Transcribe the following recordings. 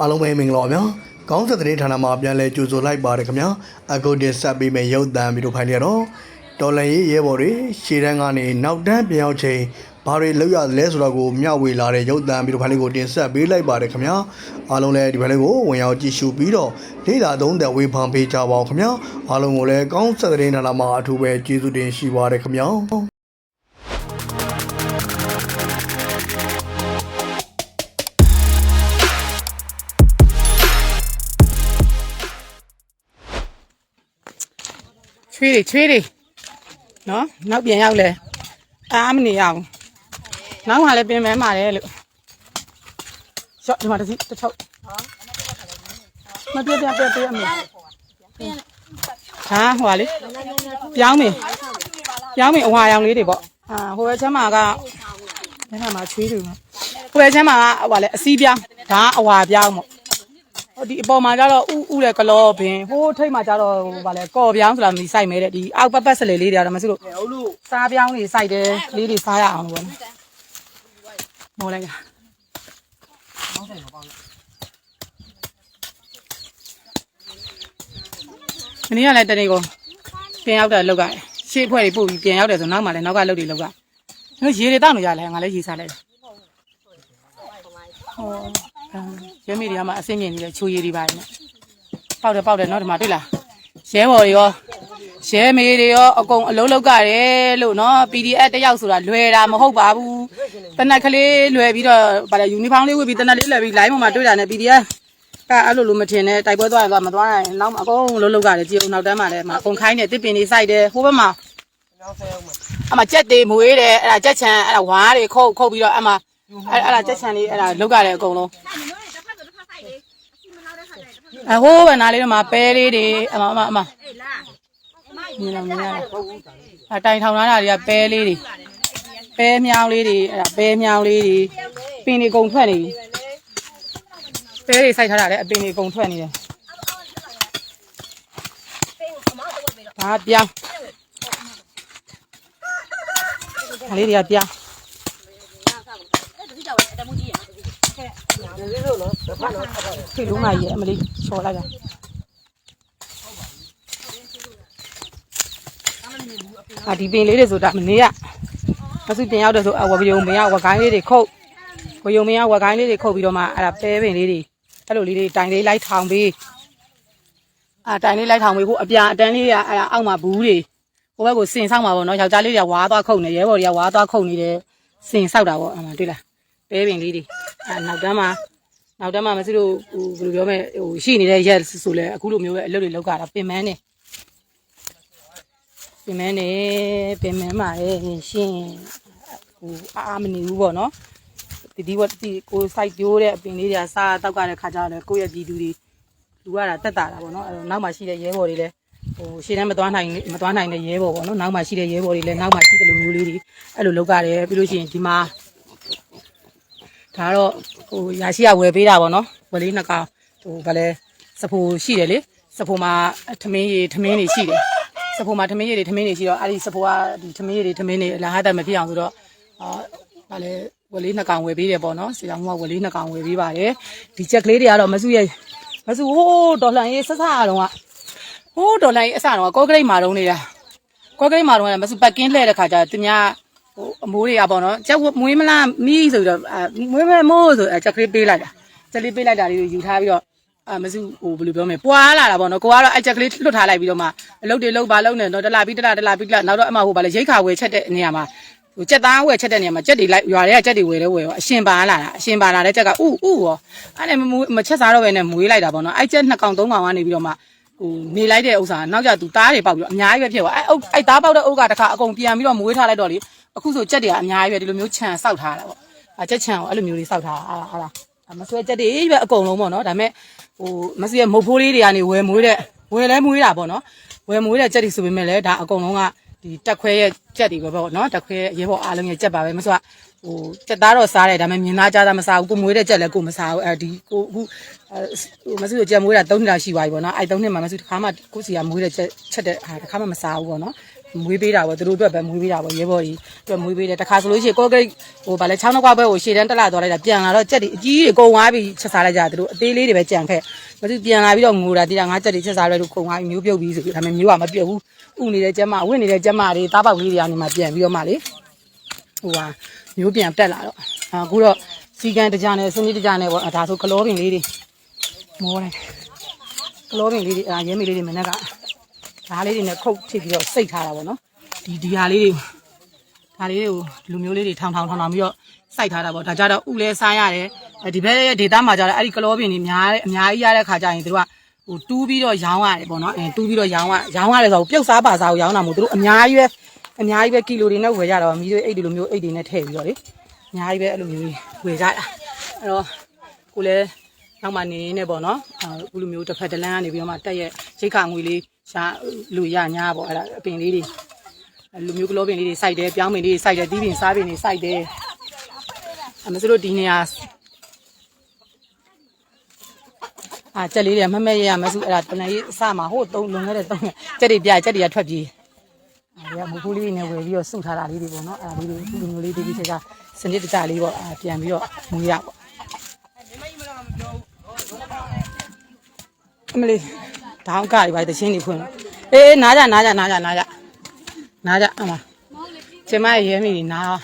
အားလုံးပဲမင်္ဂလာပါဗျာကောင်းဆက်တဲ့ဌာနမှာပြန်လဲကြိုဆိုလိုက်ပါတယ်ခင်ဗျာအခုတင်ဆက်ပေးမယ့်ရုပ်သံဗီဒီယိုဖိုင်တွေကတော့တော်လန်ရေးရဲဘော်တွေရှေ့တန်းကနေနောက်တန်းပြောင်းချိန်ဘာတွေလောက်ရလဲဆိုတော့ကိုမျှဝေလာတဲ့ရုပ်သံဗီဒီယိုဖိုင်လေးကိုတင်ဆက်ပေးလိုက်ပါတယ်ခင်ဗျာအားလုံးလည်းဒီဖိုင်လေးကိုဝင်ရောက်ကြည့်ရှုပြီးတော့လေ့လာသုံးသပ်ဝေဖန်ပေးကြပါအောင်ခင်ဗျာအားလုံးကိုလည်းကောင်းဆက်တဲ့ဌာနမှာအထူးပဲကျေးဇူးတင်ရှိပါတယ်ခင်ဗျာ ချွေးတွေချွေးတွေနော်နောက်ပြန်ရောက်လဲအားမနေရအောင်နောက်မှလည်းပြင်မဲမှာတယ်လို့ရှော့ဒီမှာတစ်စီတစ်ထုပ်မပြပြပြပြအမေဟာဟိုပါလေပြောင်းနေပြောင်းနေအဝါရောင်လေးတွေပေါ့အာဟိုဘက်ချမ်းမှာကဘယ်မှာချွေးတွေဟိုဘက်ချမ်းမှာကဟိုပါလေအစီးပြောင်းဒါကအဝါပြောင်းပေါ့ဟို ဒီအပေါ်မှာကျတော့ဥဥတဲ့ကလောပင်ဟိုးထိတ်မှာကျတော့ဟိုဗာလဲကော်ပြောင်းဆိုတာမသိစိုက်မဲတဲ့ဒီအောက်ပတ်ပတ်စလေလေးတွေကတော့မသိလို့စားပြောင်းတွေစိုက်တယ်လေးတွေစားရအောင်လို့ပေါ့နော်မော်လိုက်တာမင်းကလည်းတနေ့ကိုပြင်ရောက်တဲ့လောက်ကရှေ့ဖွဲ့တွေပို့ပြီးပြင်ရောက်တယ်ဆိုနောက်မှလည်းနောက်ကလုတ်တွေလောက်ကနော်ရေတွေတောက်နေကြလဲငါလည်းရေစားလိုက်တယ်ဟော ရဲမေတွေကမှအစင်းမြင်နေတဲ့ချိုးရည်တွေပါနေပေါက်တယ်ပေါက်တယ်နော်ဒီမှာတွေ့လားရဲဘော်တွေရောရဲမေတွေရောအကုန်အလုံးလောက်ကတယ်လို့နော် PDF တယောက်ဆိုတာလွယ်တာမဟုတ်ပါဘူးတနက်ကလေးလွယ်ပြီးတော့ဗါလဲယူနီဖောင်းလေးဝတ်ပြီးတနက်လေးလွယ်ပြီး line ပေါ်မှာတွေ့တာနဲ့ PDF ကအဲ့လိုလိုမထင်နဲ့တိုက်ပွဲသွားရင်သွားမသွားနိုင်နောက်မှာအကုန်လုံးလောက်ကတယ်ကြည့်အောင်နောက်တန်းမှာလည်းမှာအကုန်ခိုင်းတယ်တစ်ပင်တွေစိုက်တယ်ဟိုဘက်မှာအမကြက်တွေမွေးတယ်အဲ့ဒါကြက်ချံအဲ့ဒါဝါးတွေခုတ်ခုတ်ပြီးတော့အမအဲ့အဲ့ဒါကြက်ချံလေးအဲ့ဒါလောက်ကတယ်အကုန်လုံး အဟိုးပဲနားလေးတော့မှာပဲလေးတွေအမအမအမမြင်လားမြင်လားအတိုင်ထောင်လာတာတွေကပဲလေးတွေပဲမြောင်းလေးတွေအဲ့ဒါပဲမြောင်းလေးတွေပင်တွေကုန်ထွက်နေပြီပဲတွေစိုက်ထားတာလည်းအပင်တွေကုန်ထွက်နေတယ်ဒါပြောင်းဒါလေးတွေကပြောင်း ဒီလုံးမကြီးအမလေးချော်လိုက်တာအာဒီပင်လေးတွေဆိုတာမနေ့ကမစုပြင်ရောက်တယ်ဆိုအဝပယုံမရဝကိုင်းလေးတွေခုတ်ဝယုံမရဝကိုင်းလေးတွေခုတ်ပြီးတော့မှအဲ့ဒါပဲပင်လေးတွေအဲ့လိုလေးတွေတိုင်လေးလိုက်ထောင်ပေးအာတိုင်လေးလိုက်ထောင်ပေးဟိုအပြာအတန်းလေးကအဲ့ဒါအောက်မှာဘူးတွေဟိုဘက်ကိုစင်ဆောက်မှာပေါ့နော်ယောက်ျားလေးတွေကဝါသွားခုတ်နေရဲဘော်တွေကဝါသွားခုတ်နေတယ်စင်ဆောက်တာပေါ့အမှတွေ့လားပဲပင်လေးတွေအဲ့နောက်တန်းမှာ နောက်တန်းမှာမသိလို့ဟိုဘယ်လိုပြောမလဲဟိုရှိနေတဲ့ရက်ဆိုလဲအခုလိုမျိုးပဲအလုပ်တွေလုပ်ကြတာပင်မန်းနေပင်မန်းနေပင်မန်းမှာရဲ့ရှင်ဟိုအားအားမနေဘူးပေါ့နော်ဒီဒီဝတ်ဒီကိုစိုက်ပြိုးတဲ့အပင်လေးတွေကစားတောက်ကြတဲ့ခါကျတော့ကိုယ့်ရဲ့ပြည်သူတွေလူရတာတက်တာတာပေါ့နော်အဲ့တော့နောက်မှရှိတဲ့ရဲဘော်တွေလည်းဟိုရှေ့တန်းမသွားနိုင်မသွားနိုင်တဲ့ရဲဘော်ပေါ့နော်နောက်မှရှိတဲ့ရဲဘော်တွေလည်းနောက်မှရှိတဲ့လူမျိုးလေးတွေအဲ့လိုလုပ်ကြတယ်ပြီးလို့ရှိရင်ဒီမှာ ဒါကတော့ဟိုရာရှိကဝယ်ပေးတာပေါ့နော်ဝယ်လေးနှစ်ကောင်ဟိုဗာလဲစဖိုရှိတယ်လေစဖိုမှာထမင်းရည်ထမင်းတွေရှိတယ်စဖိုမှာထမင်းရည်တွေထမင်းတွေရှိတော့အဲ့ဒီစဖိုကဒီထမင်းရည်တွေထမင်းတွေအလားဟာတက်မဖြစ်အောင်ဆိုတော့အာဗာလဲဝယ်လေးနှစ်ကောင်ဝယ်ပေးတယ်ပေါ့နော်စီတော်ကဝယ်လေးနှစ်ကောင်ဝယ်ပေးပါတယ်ဒီချက်ကလေးတွေကတော့မစုရဲ့မစုဟိုးဒေါ်လာရေးဆက်ဆက်အောင်ကဟိုးဒေါ်လာရေးအစတော့ကော့ကရိတ်မာတုံးနေတာကော့ကရိတ်မာတုံးကမစုပတ်ကင်းလှဲ့တဲ့ခါကျသူများ ဟိုအမိုးတွေကပေါ့နော်ကြက်ဝမွေးမလားမီးဆိုပြီးတော့အာမွေးမမိုးဆိုအဲကြက်ကလေးပေးလိုက်တာကြက်ကလေးပေးလိုက်တာလေးကိုယူထားပြီးတော့အာမစုဟိုဘယ်လိုပြောမလဲပွာလာတာပေါ့နော်ကိုကတော့အဲကြက်ကလေးလွတ်ထားလိုက်ပြီးတော့မှအလုပ်တွေလုပ်ပါလုပ်နေတော့တလာပြီးတလာတလာပြီးတလာနောက်တော့အမဟိုဗာလေရိတ်ခါဝယ်ချက်တဲ့နေရာမှာဟိုကြက်သားဝယ်ချက်တဲ့နေရာမှာကြက်တွေလိုက်ရွာတွေကကြက်တွေဝယ်လဲဝယ်ရောအရှင်ပါလာတာအရှင်ပါလာတဲ့ကြက်ကဥဥရောအဲ့ဒါမမချက်စားတော့ပဲနဲ့မွေးလိုက်တာပေါ့နော်အဲကြက်နှစ်ကောင်သုံးကောင်ကနေပြီးတော့မှဟိုနေလိုက်တဲ့ဥစ္စာနောက်ကျသူသားတွေပေါက်ပြီးတော့အများကြီးပဲဖြစ်သွားအဲအဲသားပေါက်တဲ့အုပ်ကတခါအကုန်ပြန်ပြီးတော့မွေးထားလိုက်တော့လေ အခုဆိုကြက်တွေကအများကြီးပဲဒီလိုမျိုးခြံစောက်ထားတာပေါ့အကြက်ခြံကိုအဲ့လိုမျိုးလေးစောက်ထားတာအားအားလားမဆွဲကြက်တွေပဲအကုန်လုံးပေါ့နော်ဒါပေမဲ့ဟိုမဆွဲမုတ်ဖိုးလေးတွေကနေဝယ်မွေးတဲ့ဝယ်လဲမွေးတာပေါ့နော်ဝယ်မွေးတဲ့ကြက်တွေဆိုပေမဲ့လည်းဒါအကုန်လုံးကဒီတက်ခွဲရဲ့ကြက်တွေပဲပေါ့နော်တက်ခွဲရဲဘော်အားလုံးရဲ့ကြက်ပါပဲမဆွဟိုကြက်သားတော့စားတယ်ဒါပေမဲ့မြင်သားကြားသားမစားဘူးကိုမွေးတဲ့ကြက်လည်းကိုမစားဘူးအဲဒီကိုအခုဟိုမဆွကြက်မွေးတာ၃နှစ်လောက်ရှိပါပြီပေါ့နော်အဲ၃နှစ်မှာမဆွတခါမှကိုစီကမွေးတဲ့ကြက်ချက်တဲ့ဟာတခါမှမစားဘူးပေါ့နော် မွေးပေးတာပေါ့သူတို့အတွက်ပဲမွေးပေးတာပေါ့ရဲဘော်ကြီးအတွက်မွေးပေးတယ်တခါဆိုလို့ရှိရင်ကော့ဂရိတ်ဟိုဗာလဲချောင်းနှောက်ကဘက်ကိုရှေ့တန်းတက်လာသွားလိုက်တာပြန်လာတော့ကြက်တွေအကြီးတွေကုန်သွားပြီးချက်စားလိုက်ကြသူတို့အသေးလေးတွေပဲကြံခဲ့ဘာသူပြန်လာပြီးတော့ငိုတာတိတာငါကြက်တွေချက်စားလိုက်လို့ကုန်သွားပြီးမျိုးပြုတ်ပြီးဆိုပြီးဒါပေမဲ့မျိုးကမပြုတ်ဘူးဥနေတဲ့ကျက်မဝင့်နေတဲ့ကျက်မတွေသားပေါက်လေးတွေကနေမှပြန်ပြီးတော့မှလေဟိုဟာမျိုးပြန်တက်လာတော့အခုတော့စီကန်တကြနဲ့စနစ်တကြနဲ့ပေါ့ဒါဆိုကလောပင်လေးတွေမောတယ်ကလောပင်လေးတွေအဲရဲမေလေးတွေမနေ့က ဓားလေးတွေနဲ့ခုတ်ထစ်ပြီးတော့စိတ်ထားတာပေါ့နော်ဒီဒီဟာလေးတွေဒါလေးတွေကိုလူမျိုးလေးတွေထောင်ထောင်ထောင်ထောင်ပြီးတော့စိုက်ထားတာပေါ့ဒါကြတော့ဥလဲစားရတယ်အဲဒီဘက်ရဲ့ဒေတာမှာကြတော့အဲ့ဒီကလောပင်တွေများတယ်အများကြီးရတဲ့ခါကျရင်တို့ကဟိုတူးပြီးတော့ရောင်းရတယ်ပေါ့နော်အဲတူးပြီးတော့ရောင်းရရောင်းရတယ်ဆိုတော့ပြုတ်စားပါစားကိုရောင်းတာမို့တို့အများကြီးပဲအများကြီးပဲကီလိုတွေနဲ့ဝယ်ကြတော့မီးတွေအိတ်တွေလိုမျိုးအိတ်တွေနဲ့ထည့်ပြီးတော့လေအများကြီးပဲအဲ့လိုမျိုးဝယ်ကြတာအဲ့တော့ကိုလည်းနောက်မှနေနေပေါ့နော်အခုလိုမျိုးတစ်ဖက်တစ်လမ်းကနေပြီးတော့မှတက်ရဲ့ရိတ်ခါငွေလေး ရှာလူရညာပေါ့အဲ့ဒါအပင်လေးတွေလူမျိုးကလောပင်လေးတွေစိုက်တယ်ပြောင်းပင်လေးတွေစိုက်တယ်တီးပင်စားပင်တွေစိုက်တယ်အမစလို့ဒီနေရာအာကြက်လေးတွေမမက်ရရမစုအဲ့ဒါတနင်္ဂနွေအစမှာဟိုသုံးလွန်ခဲ့တဲ့သုံးကြက်တွေပြကြက်တွေကထွက်ပြေးအဲ့ဒါမူဖူးလေးနဲ့ဝယ်ပြီးတော့စုထားတာလေးတွေပေါ့နော်အဲ့ဒါလေးတွေလူမျိုးလေးတီးပြီးချက်ကစနစ်တကျလေးပေါ့အာပြန်ပြီးတော့မူရပေါ့အမလေး တောင်းကတွေပါတချင်းတွေဖွင့်လို့အေးနားကြနားကြနားကြနားကြနားကြအမကျမရဲ့ရဲမိတွေနား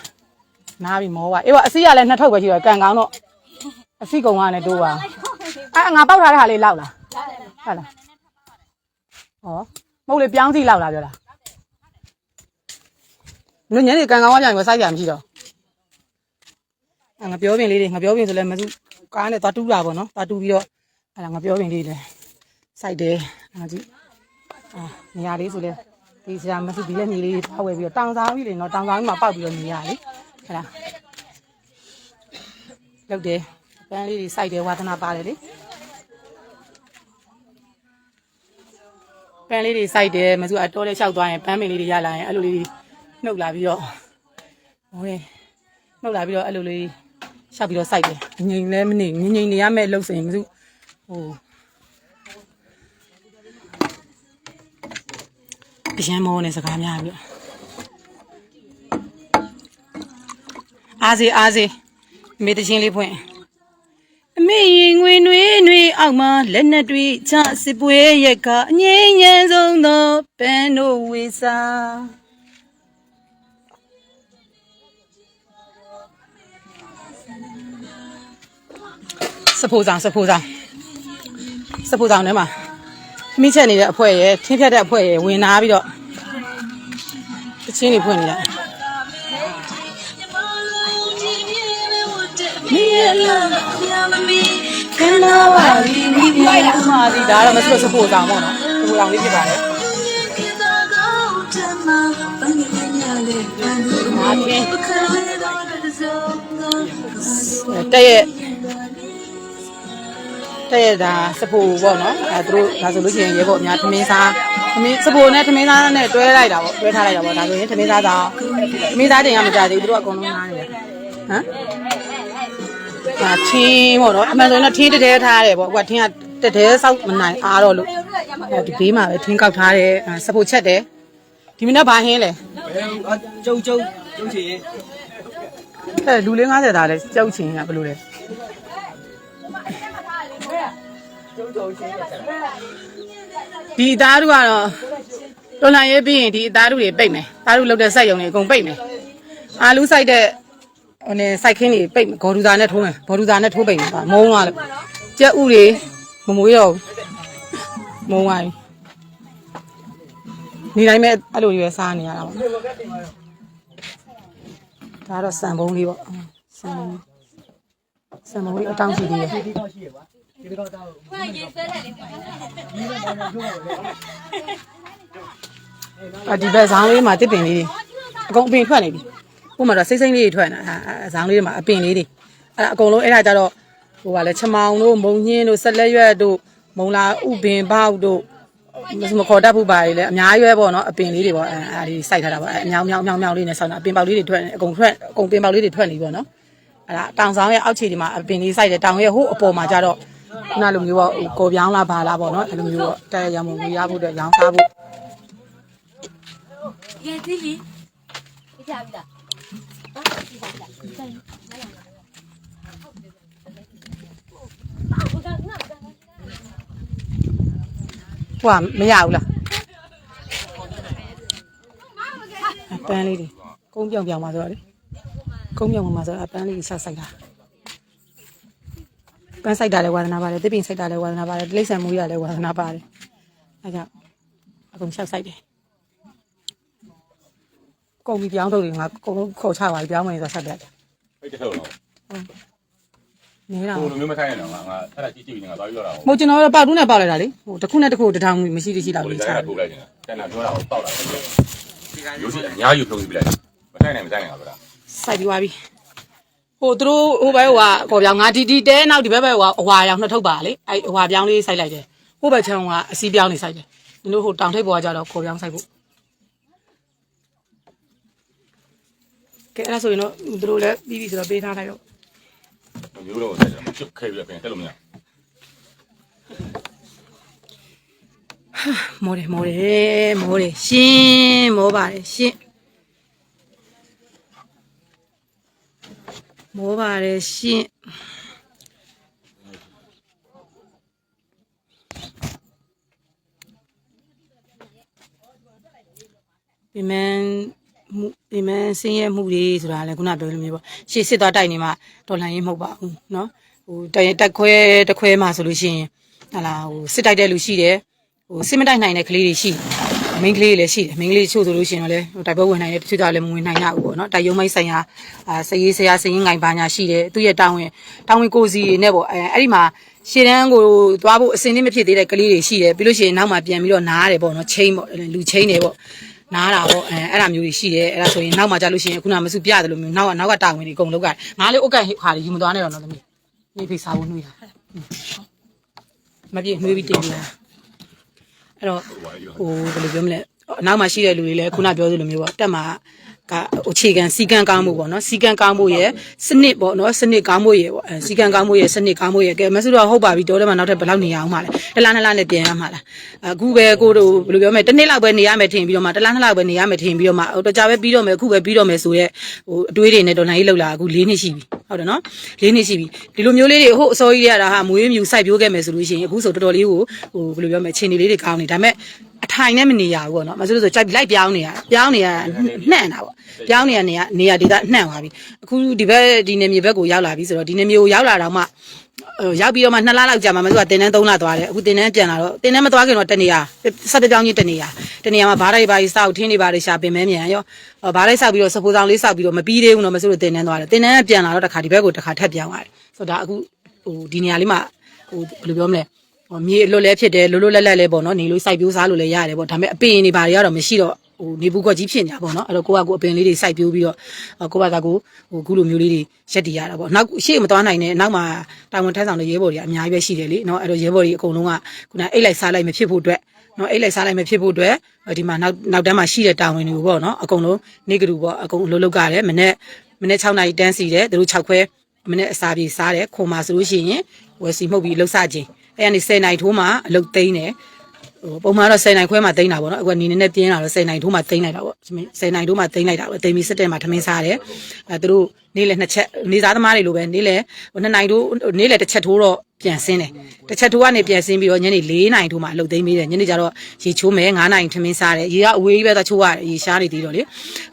နားပြီးမောပါအေးပါအစီကလည်းနှစ်ထုပ်ပဲရှိတော့ကန်ကောင်းတော့အစီကုံကလည်းတိုးပါအာငါပေါက်ထားတဲ့ဟာလေးလောက်လားဟုတ်လားဟောမဟုတ်လေပြောင်းစီလောက်လားပြောတာလူညနေကန်ကောင်းကပြန်ပြီးစိုက်ကြမှရှိတော့ငါပြောပင်လေးတွေငါပြောပင်ဆိုလဲမစုကားနဲ့သွားတူးတာပေါ့နော်သွားတူးပြီးတော့အဲ့ဒါငါပြောပင်လေးတွေ စိုက်တယ်ငါကြည့်အာနေရာလေးဆိုလဲဒီဆရာမစုဒီလက်မြေလေးတွေထောက်ဝဲပြီးတော့တောင်ဆောင်ပြီလေနော်တောင်ဆောင်ပြီးမှပောက်ပြီးတော့နေရလေဟဲ့လားလောက်တယ်ပန်းလေးတွေစိုက်တယ်ဝါသနာပါတယ်လေပန်းလေးတွေစိုက်တယ်မစုအတော်လေးလျှောက်သွားရင်ပန်းပင်လေးတွေရလာရင်အဲ့လိုလေးနှုတ်လာပြီးတော့ဟိုလေနှုတ်လာပြီးတော့အဲ့လိုလေးလျှောက်ပြီးတော့စိုက်တယ်ငိမ့်လဲမနေငိမ့်ငိမ့်နေရမယ့်လှုပ်စင်မစုဟို အရန်မောနဲ့စကားများပြီးတော့အားစေအားစေမေတချင်းလေးဖွင့်အမေရင်ငွေနွေနွေအောက်မှာလက်နဲ့တွေချစစ်ပွဲရက်ကအငိမ့်ငယ်ဆုံးသောပန်းတို့ဝေစာစဖိုးဆောင်စဖိုးဆောင်စဖိုးဆောင်ထဲမှာ မိချက်နေတဲ့အဖွဲရယ်ထင်းဖြတ်တဲ့အဖွဲရယ်ဝင်နာပြီးတော့တချင်းတွေဖွင့်နေတယ်မိရလာခဏပါပြီမိရလာမှာဒီဒါတော့မစလို့စဖိုးဆောင်ပေါ့နော်စဖိုးဆောင်လေးဖြစ်ပါတယ်မာကင်းတဲ့ရဲ့ တဲ့ရဲ့ဒါစဖိုးပေါ့နော်အဲသူတို့ဒါဆိုလို့ရှိရင်ရေပေါ့အများသမင်းစားသမင်းစဖိုးနဲ့သမင်းစားနဲ့တွဲလိုက်တာပေါ့တွဲထားလိုက်တာပေါ့ဒါဆိုရင်သမင်းစားဆောင်သမင်းစားတင်ရမကြသေးဘူးသူတို့ကအကုန်လုံးနားနေတယ်ဟမ်ဒါထင်းပေါ့နော်အမှန်ဆိုရင်တော့ထင်းတတဲထားတယ်ပေါ့ဟိုကထင်းကတတဲဆောက်မနိုင်အားတော့လို့အဲဒီဘေးမှာပဲထင်းကောက်ထားတယ်စဖိုးချက်တယ်ဒီမနေ့ဘာဟင်းလဲကျုပ်ကျုပ်ကျုပ်ချင်အဲလူလေး90သားလဲကြောက်ချင်ကဘယ်လိုလဲ ဒီအသားတို့ကတော့တော်လှန်ရေးပြီးရင်ဒီအသားတို့တွေပိတ်မယ်။သားတို့လောက်တဲ့စိုက်ရုံတွေအကုန်ပိတ်မယ်။အာလူစိုက်တဲ့ဟိုနေစိုက်ခင်းတွေပိတ်မယ်။ဂေါ်ဒူသာနဲ့ထိုးမယ်။ဂေါ်ဒူသာနဲ့ထိုးပိတ်မယ်။မုံသွားလို့ကြက်ဥတွေမမွေးတော့ဘူး။မုံသွားပြီ။နေတိုင်းပဲအဲ့လိုတွေပဲစားနေရတာပေါ့။ဒါကတော့စံပုံးလေးပေါ့။စံစံပုံးလေးအတောင်းရှိ သေးတယ်။ဒီတော့ရှိရပါဒီတော့တော့အဒီဘက်ဇောင်းလေးမှာတစ်ပင်လေးတွေအကုန်အပင်ထွက်နေပြီဥပမာတော့စိမ့်စိမ့်လေးတွေထွက်နေတာအဲဇောင်းလေးတွေမှာအပင်လေးတွေအဲအကုန်လုံးအဲ့ဒါကြတော့ဟိုကလည်းချမောင်တို့မုံညင်းတို့ဆက်လက်ရွက်တို့မုံလာဥပင်ပေါက်တို့မခေါ်တတ်ဘူးပါလေအများရွယ်ပေါ့နော်အပင်လေးတွေပေါ့အဲအဲဒီစိုက်ထားတာပေါ့အဲအမြောင်မြောင်မြောင်မြောင်လေးနဲ့ဆောက်တာအပင်ပေါက်လေးတွေထွက်နေအကုန်ထွက်အကုန်ပင်ပေါက်လေးတွေထွက်နေပြီပေါ့နော်အဲဒါတောင်ဆောင်ရဲ့အောက်ခြေဒီမှာအပင်လေးစိုက်တယ်တောင်ရဲ့ဟိုအပေါ်မှာကြတော့ ခုနလိုမျိုးပေါ့ဟိုကိုပြောင်းလာပါလားပေါ့နော်အဲလိုမျိုးပေါ့တဲ့ရမုံကြီးရဖို့အတွက်ရောင်းစားဖို့ကယ်သိလီကြပြီလားဟာကြည့်ပါလားကြည့်ပါဟုတ်ကဲ့နော်ဟိုကမရဘူးလားအပန်းလေးတွေကုန်းပြောင်ပြောင်มาဆိုတော့လေကုန်းပြောင်မှာဆိုတော့အပန်းလေးတွေဆက်ဆိုင်တာ ပန်းဆိုင်တာလည်းဝါသနာပါတယ်တစ်ပင်ဆိုင်တာလည်းဝါသနာပါတယ်တိလိษံမူရလည်းဝါသနာပါတယ်အဲကြောင့်အကုန်ဆက်ဆိုင်တယ်ကုန်ပြီးပြောင်းထုတ်တွေငါကုန်လုံးခေါ်ချပါလေပြောင်းမယ်ဆိုဆက်ပြတ်တယ်အဲ့တထုံတော့နေတာဟိုလိုမျိုးမထိုင်ရတော့ငါငါအဲ့ဒါကြည့်ကြည့်ပြီးငါသွားပြီးတော့တာမဟုတ်ကျွန်တော်တို့ပေါက်တူးနဲ့ပေါက်လိုက်တာလေဟိုတစ်ခုနဲ့တစ်ခုတစ်ထောင်မရှိတရှိတော့ဟိုလေလေချတိုင်းကထိုးလိုက်နေတာတန်တာပြောတာကိုတောက်လာတယ်ရိုးစီအများကြီးဖြုံးပြီးလိုက်မထိုင်နိုင်မထိုင်နိုင်ပါဗျာစိုက်ပြီးသွားပြီ ဟိုသူတို့ဟိုဘက်ဟိုကကော်ပြောင်းငါဒီဒီတဲနောက်ဒီဘက်ဘက်ဟိုကအဝါရောင်နှစ်ထုပ်ပါလေအဲ့အဝါပြောင်းလေးစိုက်လိုက်တယ်ဟိုဘက်ချမ်းကအစီပြောင်းနေစိုက်တယ်ဒီလိုဟိုတောင်ထိပ်ပေါ်ကကြတော့ကော်ပြောင်းစိုက်ဖို့ကဲအဲ့ဒါဆိုရင်တော့သူတို့လည်းပြီးပြီဆိုတော့ပေးထားလိုက်တော့မျိုးတော့ဆက်တယ်မချုပ်ခဲပြီးတော့ပြန်တက်လို့မရမောတယ်မောတယ်မောတယ်ရှင်မောပါတယ်ရှင် မောပါတယ်ရှင်ဒီမန်မှုဒီမန်စင်းရဲမှုတွေဆိုတာလည်းခုနပြောလိုမျိုးပေါ့ရှေ့စစ်သွားတိုက်နေမှာတော်လှန်ရေးမဟုတ်ပါဘူးเนาะဟိုတရက်တက်ခွဲတက်ခွဲမှာဆိုလို့ရှိရင်ဟာလာဟိုစစ်တိုက်တဲ့လူရှိတယ်ဟိုစစ်မတိုက်နိုင်တဲ့ကလေးတွေရှိတယ် မိန်းကလေးတွေလည်းရှိတယ်မိန်းကလေးချို့ဆိုလို့ရှိရင်တော့လည်းတိုက်ပွဲဝင်နိုင်တယ်တချို့ကြလည်းမဝင်နိုင်ရဘူးပေါ့နော်တိုက်ရုံးမိုက်ဆိုင်ရာစရေးဆရာစရင်ငိုင်ပါညာရှိတယ်သူ့ရဲ့တာဝန်တာဝန်ကိုစီတွေနဲ့ပေါ့အဲအဲ့ဒီမှာရှေ့တန်းကိုသွားဖို့အစင်းနဲ့မဖြစ်သေးတဲ့ကလေးတွေရှိတယ်ပြီးလို့ရှိရင်နောက်မှပြန်ပြီးတော့နားရတယ်ပေါ့နော်ချိန်ပေါ့လူချိန်တယ်ပေါ့နားတာပေါ့အဲအဲ့ဒါမျိုးတွေရှိတယ်အဲ့ဒါဆိုရင်နောက်မှကြလို့ရှိရင်ခုနမစုပြတယ်လို့မျိုးနောက်ကနောက်ကတာဝန်တွေအကုန်လုပ်ကြတယ်ငါလေးဥက္ကဋခါတွေယူမသွားနဲ့တော့နော်သမီးနေဖိစားဖို့နှွေးတာမပြေနှွေးပြီးတင်လာ အဲ့တော့ဟိုဘယ်လိုပြောမလဲအနောက်မှာရှိတဲ့လူတွေလည်းခုနပြောသလိုမျိုးပေါ့တက်မှာကအခြေခံစီကံကောင်းမှုပေါ့နော်စီကံကောင်းမှုရဲ့စနစ်ပေါ့နော်စနစ်ကောင်းမှုရဲ့ပေါ့အဲစီကံကောင်းမှုရဲ့စနစ်ကောင်းမှုရဲ့ကဲမဆုတော့ဟုတ်ပါပြီတော်တယ်မှာနောက်ထပ်ဘယ်လောက်နေရအောင်မလဲတလားနှစ်လားနဲ့ပြင်ရမှာလားအခုပဲကိုတို့ဘယ်လိုပြောမလဲတစ်နှစ်လောက်ပဲနေရမယ်ထင်ပြီးတော့မှတလားနှစ်လောက်ပဲနေရမယ်ထင်ပြီးတော့မှဟိုတော့ကြာပဲပြီးတော့မယ်အခုပဲပြီးတော့မယ်ဆိုရဲဟိုအတွေးတွေနဲ့တော်နိုင်ရေးလောက်လာအခု၄နှစ်ရှိပြီ ဟုတ်တယ်နော်၄နှစ်ရှိပြီဒီလိုမျိုးလေးတွေဟိုအစောကြီးတွေရတာဟာမွေးမြူစိုက်ပျိုးခဲ့မယ်ဆိုလို့ရှိရင်အခုဆိုတော်တော်လေးကိုဟိုဘယ်လိုပြောမလဲခြေနေလေးတွေကောင်းနေဒါပေမဲ့အထိုင်နဲ့မနေရဘူးပေါ့နော်မဆိုလို့ဆိုကြိုက်လိုက်ပြောင်းနေရပြောင်းနေရနှံ့တာပေါ့ပြောင်းနေရနေရနေရဒေတာနှံ့သွားပြီအခုဒီဘက်ဒီနေမြေဘက်ကိုရောက်လာပြီဆိုတော့ဒီနေမြေကိုရောက်လာတော့မှဟို ရောက်ပြီးတော့မှနှစ်လလောက်ကြာမှမဆိုကတင်တန်း3လသွားတယ်အခုတင်တန်းပြန်လာတော့တင်တန်းမသွားခင်တော့တနေရဆက်တပြောင်းချင်းတနေရတနေရမှာဘားတွေဘာကြီးစောက်ထင်းတွေဘာတွေရှာပင်မဲမြန်ရောဘားတွေစောက်ပြီးတော့စပိုးဆောင်လေးစောက်ပြီးတော့မပြီးသေးဘူးတော့မဆိုလို့တင်တန်းသွားတယ်တင်တန်းပြန်လာတော့တခါဒီဘက်ကိုတခါထပ်ပြောင်းသွားတယ်ဆိုတော့ဒါအခုဟိုဒီနေရာလေးမှာဟိုဘယ်လိုပြောမလဲဟိုမြေအလွတ်လဲဖြစ်တယ်လွတ်လွတ်လပ်လပ်လဲပေါ့နော်နေလို့စိုက်ပြိုးစားလို့လည်းရတယ်ပေါ့ဒါပေမဲ့အပင်တွေဘာတွေကတော့မရှိတော့ ဟိုနေဘူးကွက်ကြီးဖြစ်နေတာပေါ့နော်အဲ့တော့ကိုကကိုအပင်လေးတွေစိုက်ပြိုးပြီးတော့ကိုကကကိုဟိုခုလိုမျိုးလေးတွေရက်တည်ရတာပေါ့နောက်ရှေ့မသွားနိုင်နဲ့နောက်မှာတာဝန်ထမ်းဆောင်တဲ့ရဲဘော်တွေအများကြီးပဲရှိတယ်လေနော်အဲ့တော့ရဲဘော်တွေအကုန်လုံးကခုနအိတ်လိုက်စားလိုက်မဖြစ်ဖို့အတွက်နော်အိတ်လိုက်စားလိုက်မဖြစ်ဖို့အတွက်ဒီမှာနောက်နောက်တန်းမှာရှိတဲ့တာဝန်တွေကိုပေါ့နော်အကုန်လုံးနေကတူပေါ့အကုန်လုံးလုပ်ကြတယ်မနေ့မနေ့6နာရီတန်းစီတယ်သူတို့6ခွဲမနေ့အစာပြေစားတယ်ခုံမှာဆိုလို့ရှိရင်ဝယ်စီမှုတ်ပြီးလှုပ်ဆခြင်းအဲ့ကနေ10နိုင်ထိုးမှာအလုပ်သိမ်းတယ်ဟို ပုံမှန်တော့10နိုင်ခွဲမှာသိမ်းတာပေါ့နော်အခုကနေနေနဲ့ပြင်းလာတော့10နိုင်ထိုးမှာသိမ်းလိုက်တာပေါ့10နိုင်ထိုးမှာသိမ်းလိုက်တာပေါ့သိမ်းပြီးစစ်တက်မှာထမင်းစားတယ်အဲသူတို့နေ့လယ်နှစ်ချက်နေသားသမားတွေလိုပဲနေ့လယ်ဟိုနှစ်နိုင်ထိုးနေ့လယ်တစ်ချက်ထိုးတော့ပြန်ဆင်းတယ်တစ်ချက်ထိုးကနေပြန်ဆင်းပြီးတော့ညနေ4နိုင်ထိုးမှာအလုပ်သိမ်းပြီးတယ်ညနေကျတော့ရေချိုးမယ်9နိုင်ထမင်းစားတယ်ရေကအဝေးကြီးပဲသွားချိုးရတယ်ရေရှားနေသေးတော့လေ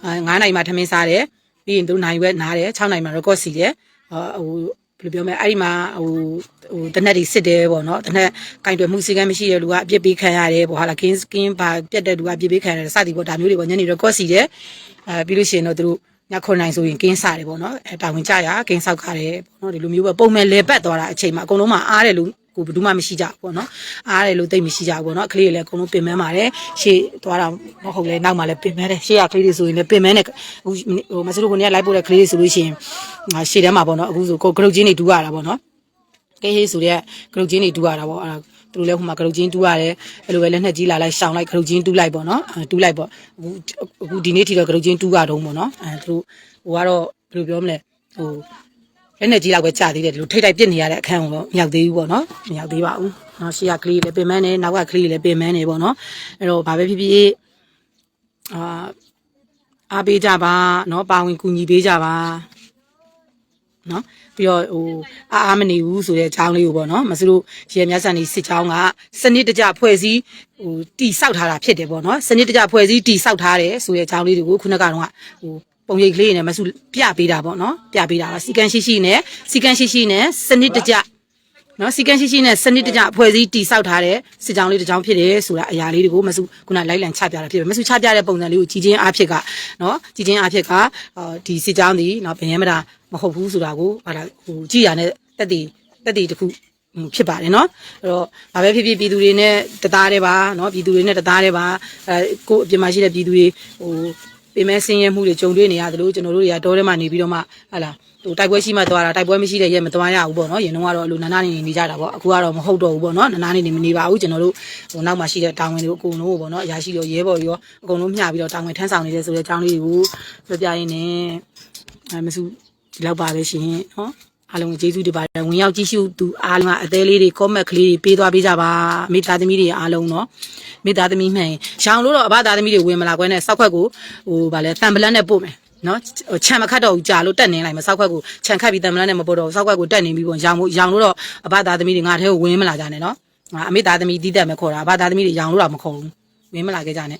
အဲ9နိုင်မှာထမင်းစားတယ်ပြီးရင်သူနိုင်ဝဲနားတယ်6နိုင်မှာ record စီတယ်ဟို ဘယ်လိုပြောမလဲအဲ့ဒီမှာဟိုဟိုတနက်တွေစစ်တယ်ပေါ့နော်တနက်ကင်တွယ်မှုစီကံမရှိတဲ့လူကအပြစ်ပေးခံရတယ်ပေါ့ဟာလာကင်းကင်းပါပြတ်တဲ့လူကအပြစ်ပေးခံရတယ်စသည်ပေါ့ဒါမျိုးတွေပေါ့ညနေတော့ကော့စီတယ်အဲပြီးလို့ရှိရင်တော့သူတို့ညခွန်နိုင်ဆိုရင်ကင်းစားတယ်ပေါ့နော်အဲတာဝန်ကြရကင်းဆောက်ခါတယ်ပေါ့နော်ဒီလိုမျိုးပဲပုံမှန်လေပတ်သွားတာအချိန်မှာအကုန်လုံးမှာအားတယ်လို့ ကိုဘယ်သူမှမရှိကြဘူးပေါ့နော်အားတယ်လို့သိမရှိကြဘူးပေါ့နော်ကလေးတွေလည်းအကုန်လုံးပင်မန်းပါတယ်ရှေ့သွားတာမဟုတ်လေနောက်မှလည်းပင်မန်းတယ်ရှေ့ကကလေးတွေဆိုရင်လည်းပင်မန်းတယ်ဟိုဟိုမစလို့ကိုနေလိုက်ပို့တဲ့ကလေးတွေဆိုလို့ရှိရင်ရှေ့ထဲမှာပေါ့နော်အခုဆိုကိုကလုတ်ချင်းတွေတူရတာပေါ့နော်ကဲဟေးဆိုတဲ့ကရုတ်ချင်းတွေတူရတာပေါ့အဲ့ဒါသူတို့လည်းဟိုမှာကရုတ်ချင်းတူရတယ်အဲ့လိုပဲလက်နဲ့ကြီးလာလိုက်ရှောင်းလိုက်ကရုတ်ချင်းတူလိုက်ပေါ့နော်အဲတူလိုက်ပေါ့အခုအခုဒီနေ့ထိတော့ကရုတ်ချင်းတူရတော့ပေါ့နော်အဲသူတို့ဟိုကတော့ဘယ်လိုပြောမလဲဟို လက်နဲ့ကြီးလောက်ပဲကြာသေးတယ်ဒီလိုထိတ်တိုက်ပြစ်နေရတဲ့အခန်းကိုမရောက်သေးဘူးပေါ့နော်မရောက်သေးပါဘူးနော်ရှေ့ကကလေးလည်းပင်မနေနောက်ကကလေးလည်းပင်မနေပေါ့နော်အဲ့တော့ဘာပဲဖြစ်ဖြစ်အာအားပေးကြပါနော်ပါဝင်ကူညီပေးကြပါနော်ပြီးတော့ဟိုအားအားမနေဘူးဆိုတဲ့အကြောင်းလေးကိုပေါ့နော်မစလို့ရေမြဆန်ကြီးစစ်ချောင်းကစနစ်တကျဖွဲ့စည်းဟိုတိဆောက်ထားတာဖြစ်တယ်ပေါ့နော်စနစ်တကျဖွဲ့စည်းတိဆောက်ထားတယ်ဆိုတဲ့အကြောင်းလေးတွေကိုခုနကတော့ဟို ပုံရိပ်ကလေးနဲ့မစလို့ပြပေးတာပေါ့နော်ပြပေးတာပါစီကန်းရှိရှိနဲ့စီကန်းရှိရှိနဲ့စနစ်တကျနော်စီကန်းရှိရှိနဲ့စနစ်တကျအဖွဲ့အစည်းတီဆောက်ထားတဲ့စစ်ကြောင်းလေးတစ်ကြောင်းဖြစ်တယ်ဆိုတာအရာလေးတွေကိုမစုခုနလိုက်လံချပြတာဖြစ်တယ်မစုချပြတဲ့ပုံစံလေးကိုကြည်ချင်းအားဖြစ်ကနော်ကြည်ချင်းအားဖြစ်ကအော်ဒီစစ်ကြောင်းဒီနော်ဘယ်ရဲမတာမဟုတ်ဘူးဆိုတာကိုဟာလာဟိုကြည်ရတဲ့တက်တည်တက်တည်တစ်ခုဟိုဖြစ်ပါတယ်နော်အဲ့တော့ဘာပဲဖြစ်ဖြစ်ပြည်သူတွေနဲ့တသားတည်းပါနော်ပြည်သူတွေနဲ့တသားတည်းပါအဲကိုအပြင်မှာရှိတဲ့ပြည်သူတွေဟို ပင်မဲဆင်းရဲမှုတွေကြုံတွေ့နေရတယ်လို့ကျွန်တော်တို့တွေကတောထဲမှာနေပြီးတော့မှဟာလာဟိုတိုက်ပွဲရှိမှသွားတာတိုက်ပွဲမရှိတဲ့ရဲမသွားရဘူးပေါ့နော်ရင်တော့ကတော့အလိုနာနာနေနေနေကြတာပေါ့အခုကတော့မဟုတ်တော့ဘူးပေါ့နော်နာနာနေနေမနေပါဘူးကျွန်တော်တို့ဟိုနောက်မှာရှိတဲ့တာဝန်တွေကိုအကုန်လုံးပေါ့နော်အရာရှိရောရဲဘော်ရောအကုန်လုံးမျှပြီးတော့တာဝန်ထမ်းဆောင်နေတဲ့ဆိုတဲ့အကြောင်းလေးတွေကိုပြောပြရင်းနဲ့အဲမစုဒီလောက်ပါပဲရှင်နော် အားလုံးကိုကျေးဇူးတင်ပါတယ်ဝင်ရောက်ကြည့်ရှုသူအားလုံးကအသေးလေးတွေ comment ကလေးတွေပေးသွားပေးကြပါမိသားသမီးတွေအားလုံးနော်မိသားသမီးမှန်ရင်ရောင်လို့တော့အဘသားသမီးတွေဝင်မလာခွဲနဲ့စောက်ခွက်ကိုဟိုဗာလဲတံပလတ်နဲ့ပို့မယ်နော်ခြံမခတ်တော့ဘူးကြာလို့တက်နေလိုက်မစောက်ခွက်ကိုခြံခတ်ပြီးတံပလတ်နဲ့မပို့တော့ဘူးစောက်ခွက်ကိုတက်နေပြီးပေါ့ရောင်လို့ရောင်လို့တော့အဘသားသမီးတွေငါထဲကိုဝင်မလာကြနဲ့နော်ငါအမိသားသမီးတီးတက်မယ်ခေါ်တာအဘသားသမီးတွေရောင်လို့တော့မခေါ်ဘူးဝင်မလာခဲ့ကြနဲ့